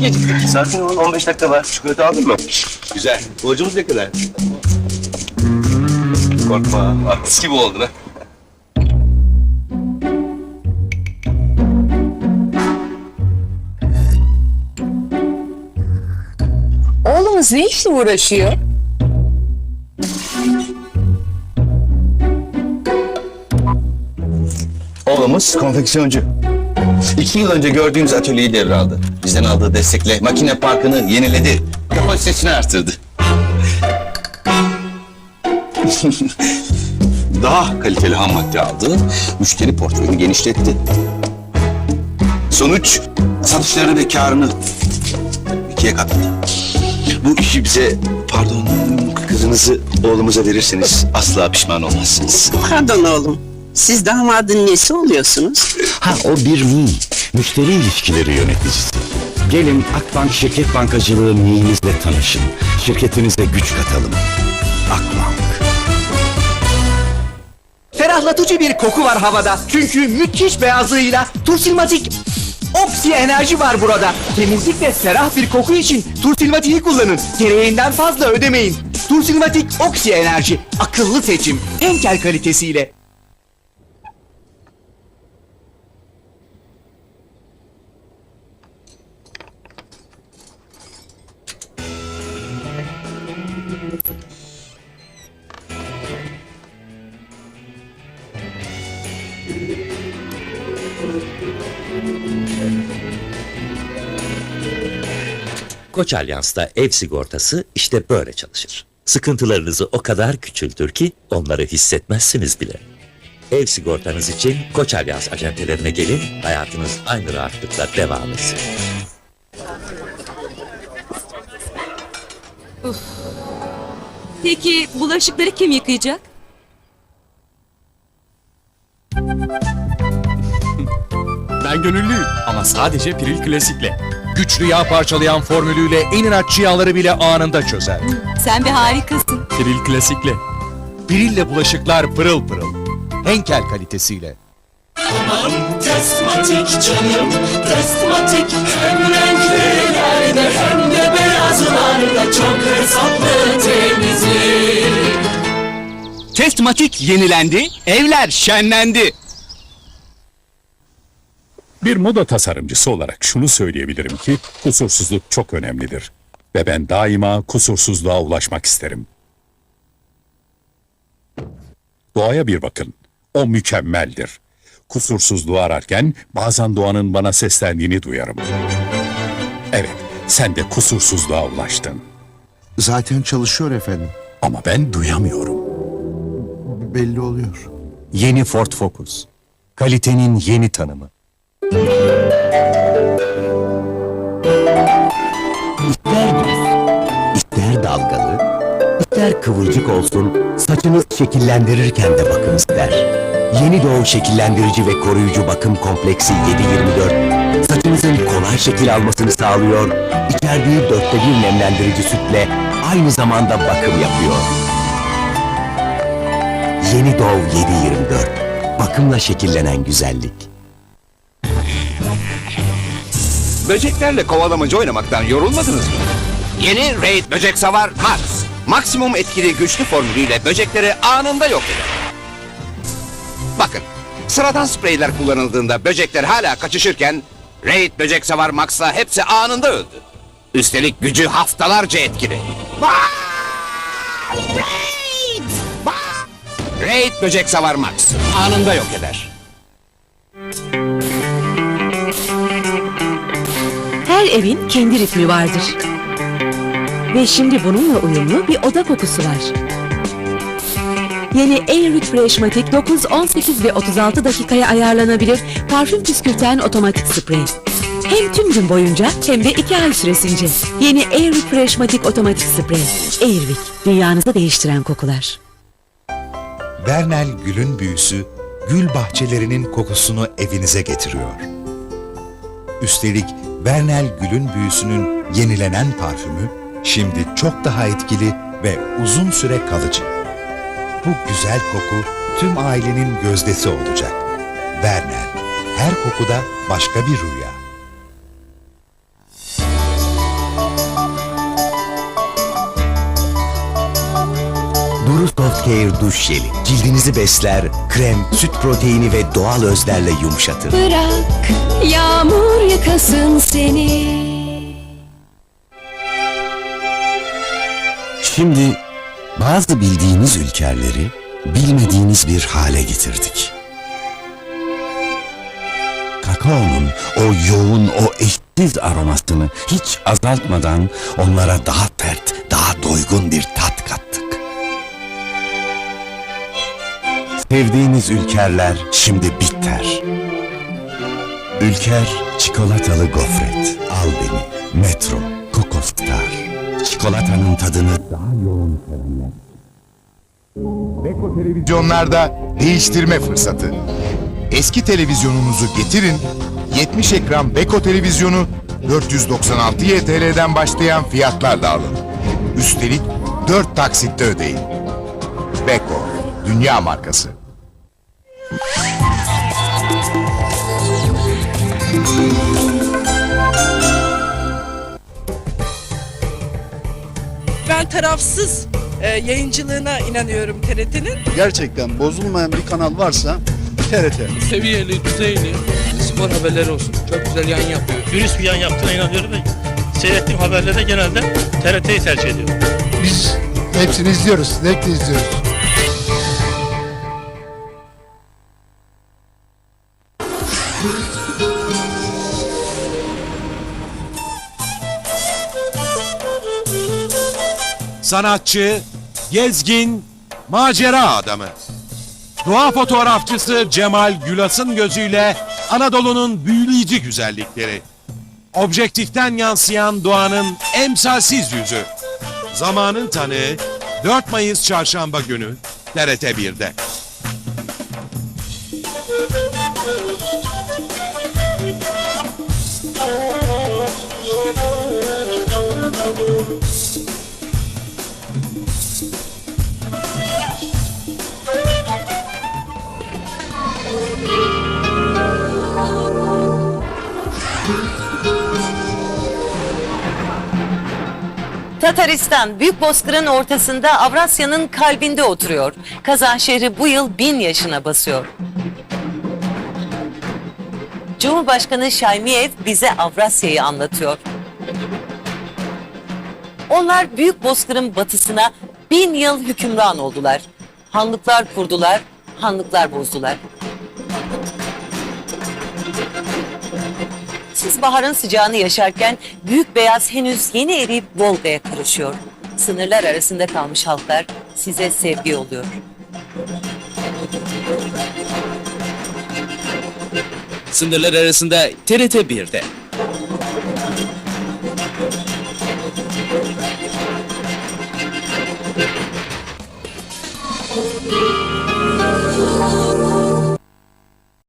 geciktik. Sakin ol 15 dakika var. Çikolata aldın mı? Güzel. Borcumuz ne kadar? Korkma. Artist gibi oldun ha. Oğlumuz ne işle uğraşıyor? Oğlumuz konfeksiyoncu. İki yıl önce gördüğünüz atölyeyi devraldı. Bizden aldığı destekle makine parkını yeniledi. Kapasitesini arttırdı. Daha kaliteli ham madde aldı. Müşteri portföyünü genişletti. Sonuç satışları ve karını ikiye katladı. Bu işi bize, pardon kızınızı oğlumuza verirseniz asla pişman olmazsınız. Pardon oğlum. Siz damadın nesi oluyorsunuz? Ha o bir mi? Müşteri ilişkileri yöneticisi. Gelin Akbank Şirket Bankacılığı miyinizle tanışın. Şirketinize güç katalım. Akbank. Ferahlatıcı bir koku var havada. Çünkü müthiş beyazlığıyla Tursilmatik Oxy enerji var burada. Temizlik ve ferah bir koku için Tursilmatik'i kullanın. Gereğinden fazla ödemeyin. Tursilmatik Oxy enerji. Akıllı seçim. Henkel kalitesiyle. Koç Alyans'ta ev sigortası işte böyle çalışır. Sıkıntılarınızı o kadar küçültür ki onları hissetmezsiniz bile. Ev sigortanız için Koç Alyans acentelerine gelin, hayatınız aynı rahatlıkla devam etsin. Peki bulaşıkları kim yıkayacak? Ben gönüllüyüm ama sadece Piril Klasik'le. Güçlü yağ parçalayan formülüyle en inatçı yağları bile anında çözer. Sen bir harikasın. Piril Klasik'le. Piril'le bulaşıklar pırıl pırıl. Henkel kalitesiyle. Tesmatik canım, tesmatik Hem renklilerde hem de beyazlarda Çok hesaplı temizlik Testmatik yenilendi. Evler şenlendi. Bir moda tasarımcısı olarak şunu söyleyebilirim ki kusursuzluk çok önemlidir. Ve ben daima kusursuzluğa ulaşmak isterim. Doğaya bir bakın. O mükemmeldir. Kusursuzluğu ararken bazen doğanın bana seslendiğini duyarım. Evet, sen de kusursuzluğa ulaştın. Zaten çalışıyor efendim. Ama ben duyamıyorum. Belli oluyor. Yeni Ford Focus. Kalitenin yeni tanımı. İster düz, ister dalgalı, ister kıvırcık olsun, saçınız şekillendirirken de bakım ister. Yeni Doğu Şekillendirici ve Koruyucu Bakım Kompleksi 724, saçınızın kolay şekil almasını sağlıyor, içerdiği dörtte bir nemlendirici sütle aynı zamanda bakım yapıyor. Yeni Dov 724, bakımla şekillenen güzellik. Böceklerle kovalamacı oynamaktan yorulmadınız mı? Yeni Raid Böcek Savar Max. Maksimum etkili güçlü formülüyle böcekleri anında yok eder. Bakın, sıradan spreyler kullanıldığında böcekler hala kaçışırken Raid Böcek Savar Max'la hepsi anında öldü. Üstelik gücü haftalarca etkili. Raid! Raid Böcek Savar Max anında yok eder. Evin kendi ritmi vardır. Ve şimdi bununla uyumlu bir oda kokusu var. Yeni Air Fresh Matic 9, 18 ve 36 dakikaya ayarlanabilir parfüm püskürten otomatik sprey. Hem tüm gün boyunca hem de 2 ay süresince. Yeni Air Fresh Matic otomatik sprey. Airwick, dünyanızı değiştiren kokular. Vernel Gül'ün büyüsü, gül bahçelerinin kokusunu evinize getiriyor. Üstelik Vernel Gül'ün büyüsünün yenilenen parfümü şimdi çok daha etkili ve uzun süre kalıcı. Bu güzel koku tüm ailenin gözdesi olacak. Vernel, her kokuda başka bir rüya. Care duş jeli. Cildinizi besler, krem, süt proteini ve doğal özlerle yumuşatır. Bırak yağmur yakasın seni. Şimdi bazı bildiğiniz ülkerleri bilmediğiniz bir hale getirdik. Kakaonun o yoğun, o eşsiz aromasını hiç azaltmadan onlara daha sert, daha doygun bir tat kattık. Sevdiğiniz ülkerler şimdi bitter. Ülker çikolatalı gofret. Al beni. Metro. Coco Star. Çikolatanın tadını daha yoğun sevenler. Beko televizyonlarda değiştirme fırsatı. Eski televizyonunuzu getirin, 70 ekran Beko televizyonu 496 YTL'den başlayan fiyatlarla alın. Üstelik 4 taksitte ödeyin. Beko, dünya markası. Ben tarafsız e, yayıncılığına inanıyorum TRT'nin. Gerçekten bozulmayan bir kanal varsa TRT. Seviyeli, düzeyli, spor haberleri olsun. Çok güzel yayın yapıyor. Dürüst bir yan yaptığına inanıyorum ve seyrettiğim haberlerde genelde TRT'yi tercih ediyorum. Biz hepsini izliyoruz. Zevkle izliyoruz. Sanatçı, gezgin, macera adamı. Doğa fotoğrafçısı Cemal Gülas'ın gözüyle Anadolu'nun büyüleyici güzellikleri. Objektiften yansıyan doğanın emsalsiz yüzü. Zamanın tanığı 4 Mayıs Çarşamba günü TRT 1'de. Tataristan büyük bozkırın ortasında Avrasya'nın kalbinde oturuyor. Kazan şehri bu yıl bin yaşına basıyor. Cumhurbaşkanı Şaymiyev bize Avrasya'yı anlatıyor. Onlar büyük bozkırın batısına bin yıl hükümran oldular. Hanlıklar kurdular, hanlıklar bozdular. Siz baharın sıcağını yaşarken büyük beyaz henüz yeni eriyip Volga'ya karışıyor. Sınırlar arasında kalmış halklar size sevgi oluyor. Sınırlar arasında TRT 1'de.